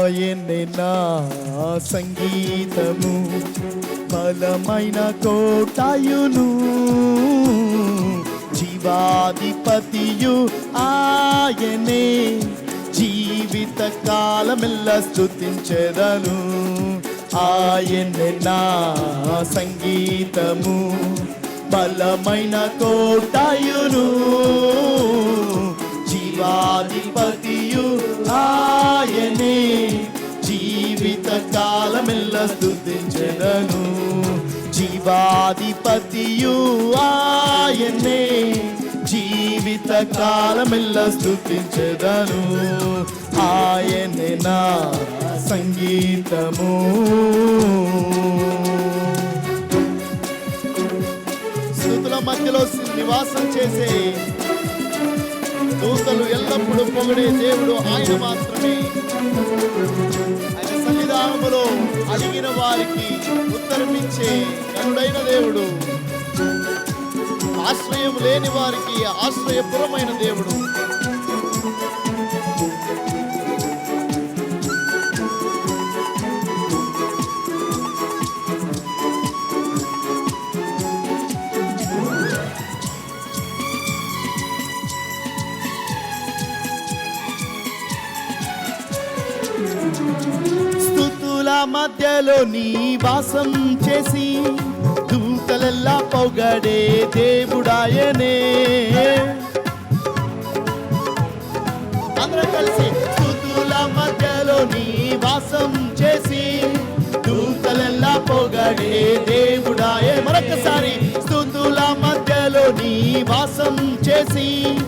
ఆయనే నా సంగీతము బలమైన కోటాయును జీవాధిపతియు ఆయనే. జీవిత కాలమెల్ల స్థుతించెదను ఆయనే నా సంగీతము బలమైన కోటాయును జీవాధిపతియు ఆయనే. కాలమెల్ల స్థుతించెదను. జీవాధిపతియు ఆయనే. జీవిత కాలమెల్ల స్థుతించెదను. ఆయనే నా సంగీతము. స్థుతుల మధ్యలో నివాసం చేసే దూతలు ఎల్లప్పుడూ పొగిడే దేవుడు ఆయన మాత్రమే. వారికి ఉత్తరమిచ్చే కనుడైన దేవుడు. ఆశ్రయం లేని వారికి ఆశ్రయపురమైన దేవుడు. మధ్యలో నీ వాసం చేసి దూతలెల్లా పొగడే దేవుడాయనే. అందరం కలిసి స్థుతుల మధ్యలో నీ వాసం చేసి దూతలెల్లా పొగడే దేవుడాయే. మరొకసారి స్థుతుల మధ్యలో నీ వాసం చేసి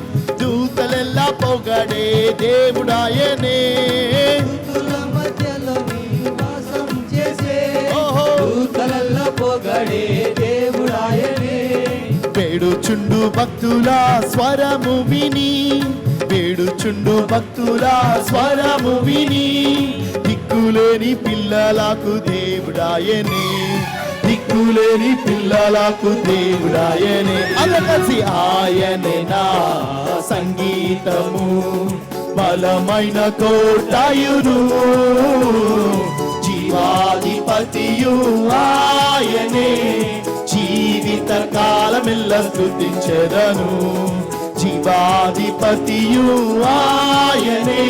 దూతలెల్లా పొగడే దేవుడాయనే. దూతుల పొగడే దేవుడాయనే. వేడుచుండు భక్తుల స్వరము విని. వేడుచుండు భక్తుల స్వరము విని. దిక్కులేని పిల్లలకు దేవుడాయనే. దిక్కులేని పిల్లలకు దేవుడాయనే. అలకసి ఆయనే నా సంగీతము. బలమైన కోటాయును. జీవాధిపతియు ఆయనే. జీవిత కాలమెల్ల స్థుతించెదను. జీవాధిపతియు ఆయనే.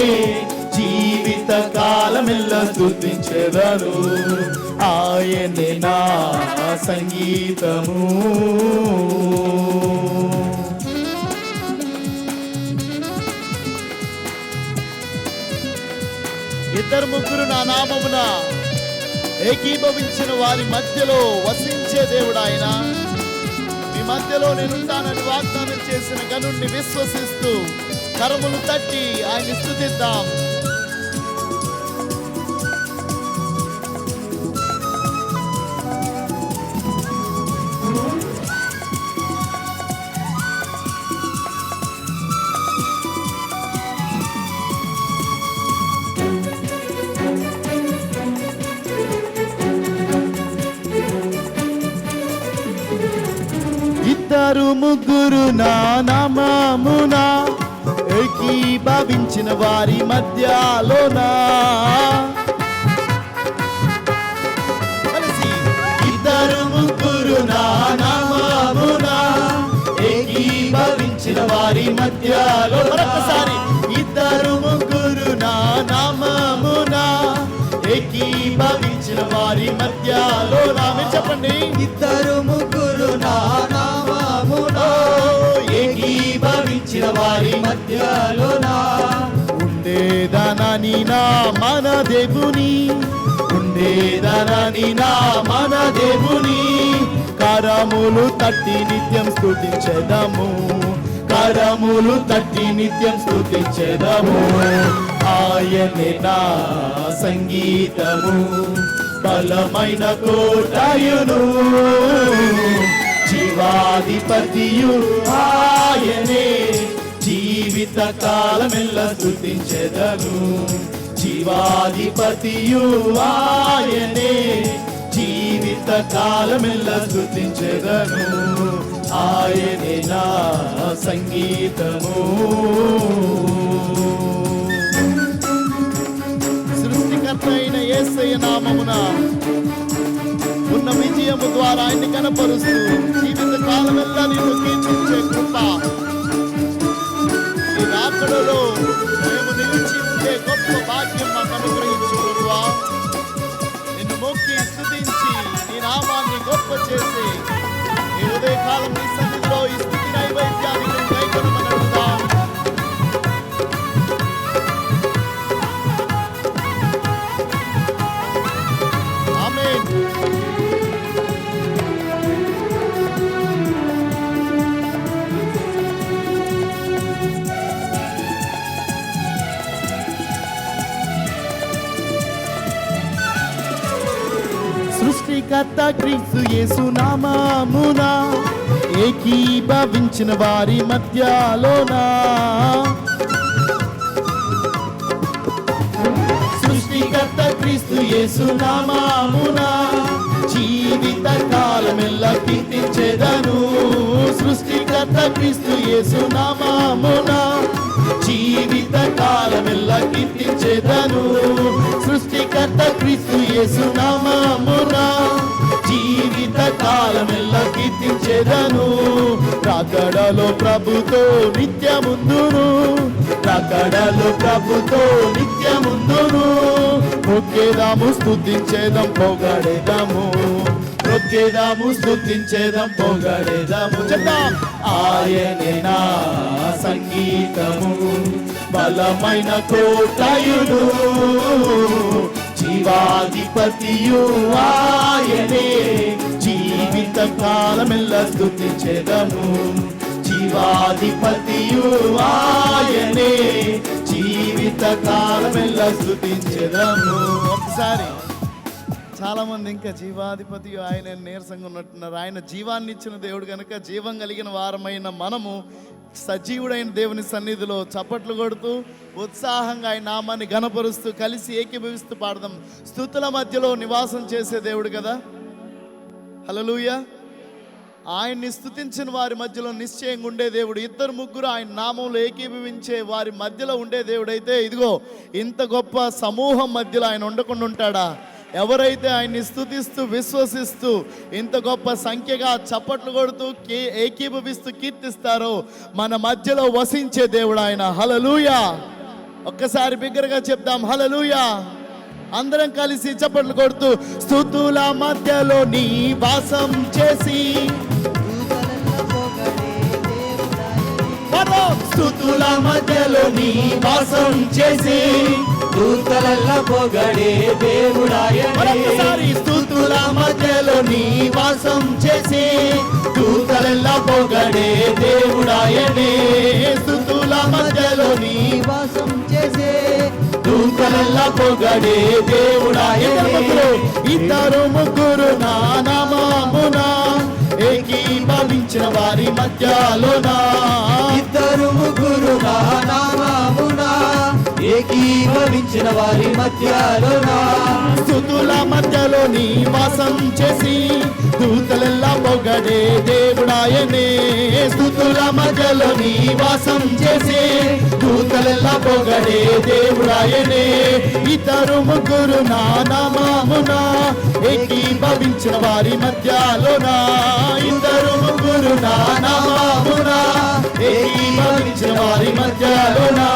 జీవిత కాలమెల్ల స్థుతించెదను. ఆయనే నా సంగీతము. ఇద్దరు ముగ్గురు నా నామమున ఏకీభవించిన వారి మధ్యలో వసించే దేవుడు ఆయన మీ మధ్యలో నేనుంటానని వాగ్దానం చేసిన గనుణ్ణి విశ్వసిస్తూ కరములు తట్టి ఆయన స్థుతిద్దాం ముగ్గురు నా నామమున ఏకీభవించిన వారి మధ్యలోనా. ఇద్దరు ముగ్గురు నా నామమున ఏకీభవించిన వారి మధ్యలో ఒకసారి ఇద్దరు ముగ్గురు నా నామమున ఏకీభవించిన వారి మధ్యలో నామే చెప్పండి. ఇద్దరు ముగ్గురు నా నామమున ఏకీభవించిన వారి మధ్యలోనా ఉండేదనని నా మన దేవుని ఉండేదనని నా మన దేవుని. కరములు తట్టి నిత్యం స్థుతించెదము కరములు తట్టి నిత్యం స్థుతించెదము ఆయనే నా సంగీతము బలమైన కోటయును జీవాధిపతియు ఆయనే. జీవిత కాలమెల్ల స్థుతించెదను. జీవాధిపతియు ఆయనే. జీవిత కాలమెల్ల స్థుతించెదను. ఆయనే నా సంగీతము. సృష్టికర్త అయిన ఏసయ్య నామమున ఉన్న విజయము ద్వారా ఆయన్ని కనపరుస్తూ జీవిత కాలమెల్లా నిన్ను కీర్తించే కృప. ఈ రాకడలో మేము నిలిచి ఉండే గొప్ప భాగ్యం మాకు అనుగ్రహించు ప్రభువా. నిన్ను మొక్కి స్థుతించి నీ నామాన్ని గొప్ప చేసి ఈ ఉదయకాలం నీ సృష్టికర్త క్రీస్తు యేసు నామామున ఏకీభవించిన వారి మధ్యలోనా? సృష్టికర్త క్రీస్తు యేసు నామామున జీవిత కాలమెల్ల కీర్తించెదను? సృష్టికర్త క్రీస్తు యేసు నామామున జీవిత కాలమెల్ల కీర్తించెదను? సృష్టికర్త క్రీస్తు యేసు నామమున రాకడలో ప్రభుతో నిత్యముందును. రాకడలో ప్రభుతో నిత్యముందును. మొక్కేదాము స్థుతించేదం పొగడేదాము. మొక్కేదాము స్థుతించేదం పొగడేదాము. చెప్తాం ఆయనే నా సంగీతము బలమైన కోటయుడు. జీవాధిపతియు ఆయనే జీవిత కాలమెల్ల స్థుతించేదము జీవాధిపతియు ఆయనే. జీవిత కాలమెల్ల స్థుతించదము. ఒకసారి చాలా మంది ఇంకా జీవాధిపతి ఆయన నీరసంగా ఉన్నట్టున్నారు. ఆయన జీవాన్ని ఇచ్చిన దేవుడు కనుక జీవం కలిగిన వారమైన మనము సజీవుడైన దేవుని సన్నిధిలో చప్పట్లు కొడుతూ ఉత్సాహంగా ఆయన నామాన్ని గణపరుస్తూ కలిసి ఏకీభవిస్తూ పాడదాం. స్థుతుల మధ్యలో నివాసం చేసే దేవుడు కదా. హలలుయ ఆయన్ని స్థుతించిన వారి మధ్యలో నిశ్చయంగా ఉండే దేవుడు. ఇద్దరు ముగ్గురు ఆయన నామంలో ఏకీభవించే వారి మధ్యలో ఉండే దేవుడైతే ఇదిగో ఇంత గొప్ప సమూహం మధ్యలో ఆయన ఉండకుండా ఉంటాడా? ఎవరైతే ఆయన్ని స్థుతిస్తూ విశ్వసిస్తూ ఇంత గొప్ప సంఖ్యగా చప్పట్లు కొడుతూ కే- ఏకీభవిస్తూ కీర్తిస్తారో మన మధ్యలో వసించే దేవుడు ఆయన. హలలుయా ఒక్కసారి బిగ్గరగా చెప్దాం. హలలుయా అందరం కలిసి చప్పట్లు కొడుతూ స్థుతుల మధ్యలో నీ వాసం చేసి. స్థుతుల మధ్యలో నీ వాసం చేసి. దూతలల్ల పొగడే దేవుడాయనే. స్థుతుల మధ్యలో నీ వాసం చేసి. దూతలెల్లా పొగడే దేవుడాయనే. దూతలెల్లా పొగడే దేవుడాయనే ఇద్దరు ముగ్గురు నానమామున ఏకీభవించిన వారి మధ్యలోనా? ఇద్దరు ముగ్గురు నానా వచ్చిన వారి మధ్యలోనా? స్థుతుల మధ్యలో నీ వాసం చేసి దూతలెల్లా పొగడే దేవుడాయనే. స్థుతుల మధ్యలో నీ వాసం చేసి దూతలెల్లా పొగడే దేవుడాయనే. ఇతరు ముగ్గురు నానామామున ఏకీభవించిన వారి మధ్యలోనా? ఇద్దరు ముగ్గురు నానామామున ఏకీభవించిన వారి మధ్యలోనా?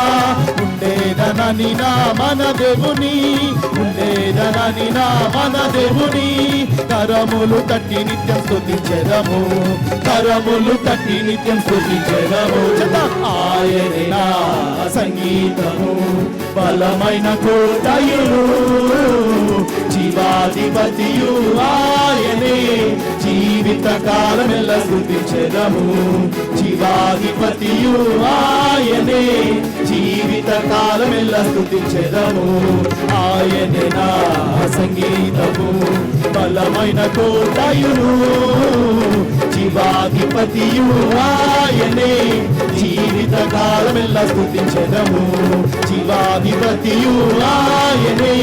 ఉండేదనని నా మన దేవుని ఉండేదనని నా మన దేవుని. కరములు తట్టి నిత్యం స్థుతించెదము కరములు తట్టి నిత్యం స్థుతించెదము ఆయనే నా సంగీతము బలమైన కోటయులు. జీవాధిపతియు ఆయనే. జీవిత కాలమెల్ల స్థుతించెదము జీవాధిపతియు ఆయనే. జీవిత కాలమెల్ల స్థుతించెదము ఆయనే నా సంగీతము. బలమైన కోటయును. జీవాధిపతియు ఆయనే. జీవిత కాలమెల్ల స్థుతించదము జీవాధిపతియు ఆయనే.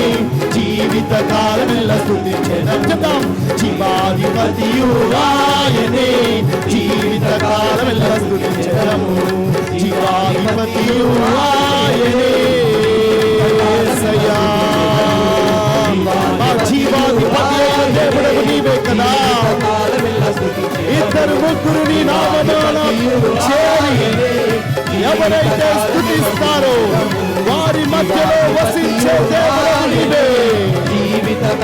జీవిత కాలమెల్ల స్థుతించదం చెప్తాం జీవాధిపతియు ఆయనే. జీవిత కాలమెల్ల స్థుతించదము జీవాధిపతియు ఆయనే. జీవాధిపతి దేవుడు నీవే కదా ఇద్దరు ముగ్గురు నీ నామమున చేరి ఎవరైతే స్థుతిస్తారో వారి మధ్యలో వసించే దేవుడు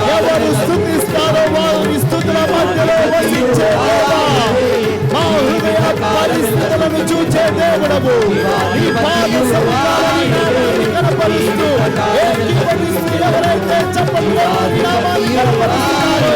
ఎవరు స్థుతిస్తారో వారి స్థుతుల మధ్యలో వసించే దేవా మా హృదయ పరిస్థితులను చూచే దేవుడము నీ పాద సముఖాలను కనపరుస్తూ ఎవరైతే చెప్పట్లో కనపరుస్తున్నారో